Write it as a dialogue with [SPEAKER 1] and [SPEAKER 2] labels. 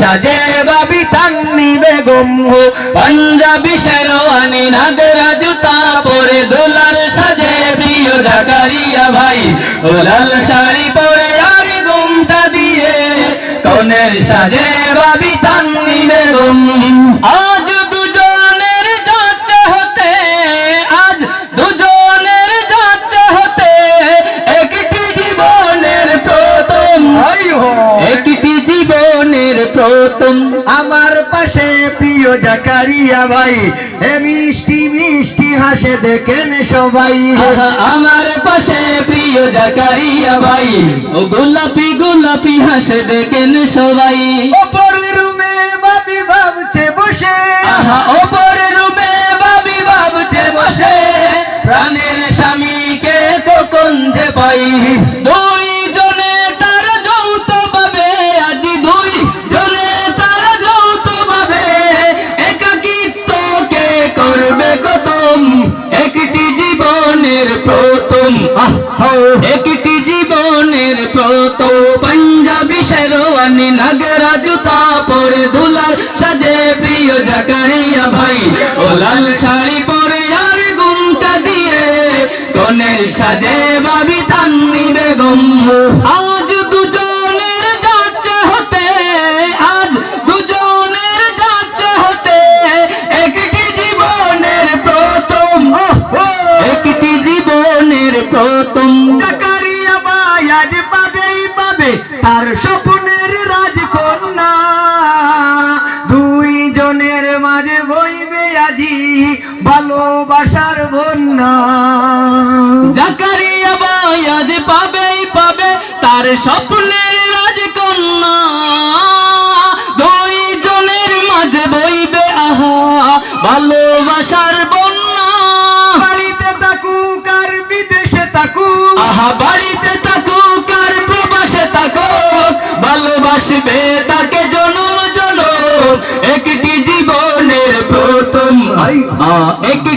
[SPEAKER 1] সাজে বাবি তান্নি বেগম হো। পাঞ্জাবি শেরওয়ানি নাগরা জুতা পরে দোলার সাজে প্রিয় জাকারিয়া ভাই। লাল শাড়ি পরে আর ঘুমটা দিয়ে কনের সাজে বাবি তান্নি বেগম। আজ
[SPEAKER 2] পাশে প্রিয় জাকারিয়া ভাই এ মিষ্টি মিষ্টি হাসে দেখেন সবাই।
[SPEAKER 1] আমার পাশে প্রিয় জাকারিয়া ভাই ও গোলাপি গোলাপি হাসে দেখেন সবাই।
[SPEAKER 2] ওপরের রুমে বাবি ভাবছে বসে।
[SPEAKER 1] আহা ওপরে রুমে বাবি ভাবছে বসে। প্রাণের স্বামীকে কখন যে পাই? আহ একটি জীবনের প্রত পাঞ্জাবি শেরওয়ানি নাগরা জুতা পরে দুলার সাজে প্রিয় জাকারিয়া ভাই। ও লাল শাড়ি পরে আর ঘুমটা দিয়ে কনের সাজে বাবি তান্নি বেগম।
[SPEAKER 2] ভাই পাবেই পাবে তার স্বপ্নের রাজকন্যা। দুই জনের মাঝে বইবে আজি ভালোবাসার বন্যা।
[SPEAKER 1] জাকারিয়া ভাই আজ পাবেই পাবে তার স্বপ্নের রাজকন্যা। দুই জনের মাঝে বইবে আহা ভালোবাসার বন্যা।
[SPEAKER 2] বাড়িতে থাকুক আর বিদেশে থাকুক।
[SPEAKER 1] আহা বাড়িতে থাকুক ভালোবাসবে তাকে জনম জনম। একটি জীবনের প্রথম একটি